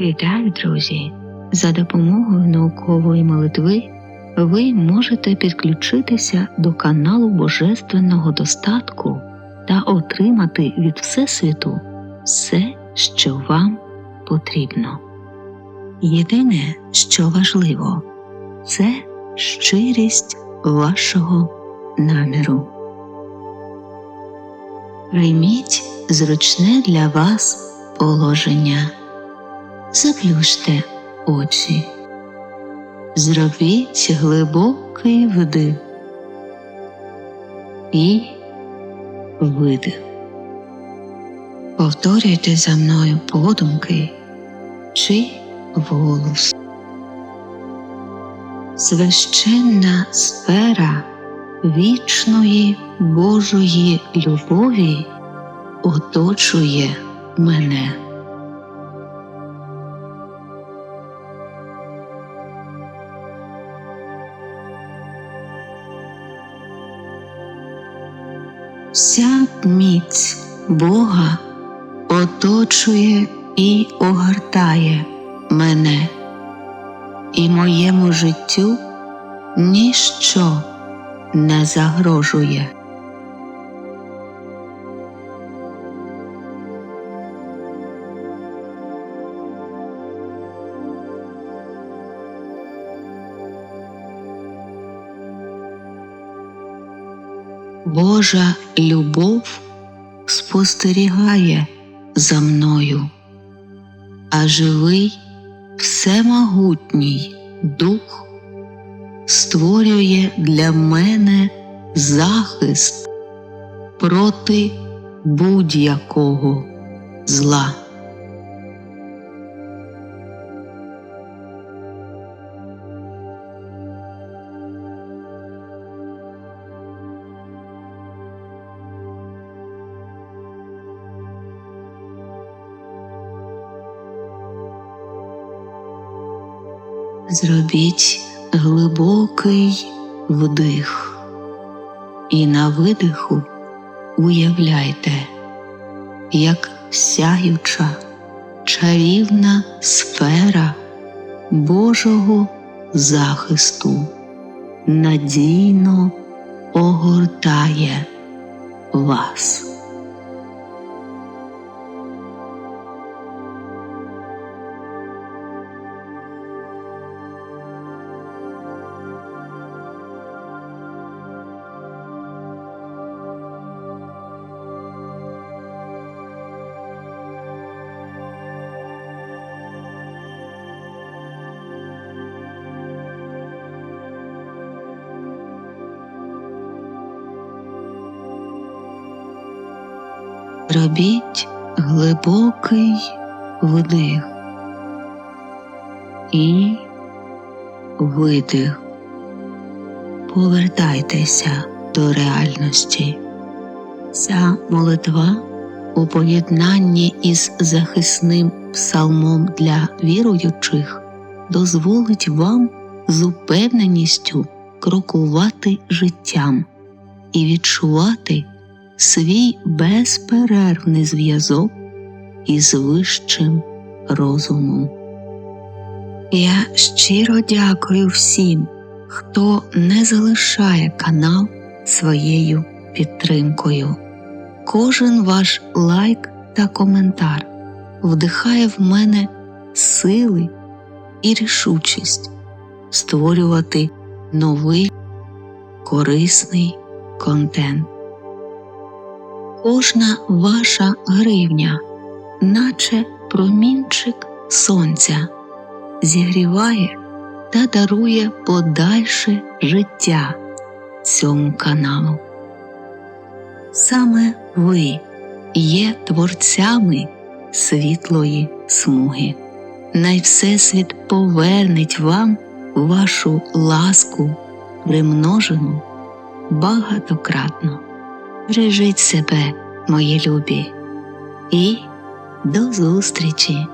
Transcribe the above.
Вітаю, друзі! За допомогою наукової молитви ви можете підключитися до каналу Божественного достатку та отримати від Всесвіту все, що вам потрібно. Єдине, що важливо, це щирість вашого наміру. Прийміть зручне для вас положення. Заплющте очі. Зробіть глибокий вдих і видих. Повторюйте за мною подумки чи голос. Священна сфера вічної Божої любові оточує мене. Вся міць Бога оточує і огортає мене, і моєму життю ніщо не загрожує. Божа любов спостерігає за мною, а живий всемогутній дух створює для мене захист проти будь-якого зла. Зробіть глибокий вдих і на видиху уявляйте, як сяюча чарівна сфера Божого захисту надійно огортає вас. Робіть глибокий вдих і видих. Повертайтеся до реальності. Ця молитва у поєднанні із захисним псалмом для віруючих дозволить вам з упевненістю крокувати життям і відчувати свій безперервний зв'язок із вищим розумом. Я щиро дякую всім, хто не залишає канал своєю підтримкою. Кожен ваш лайк та коментар вдихає в мене сили і рішучість створювати новий корисний контент. Кожна ваша гривня, наче промінчик сонця, зігріває та дарує подальше життя цьому каналу. Саме ви є творцями світлої смуги. Най Всесвіт повернеть вам вашу ласку, примножену багатократно. Бережіть себе, мої любі, і до зустрічі!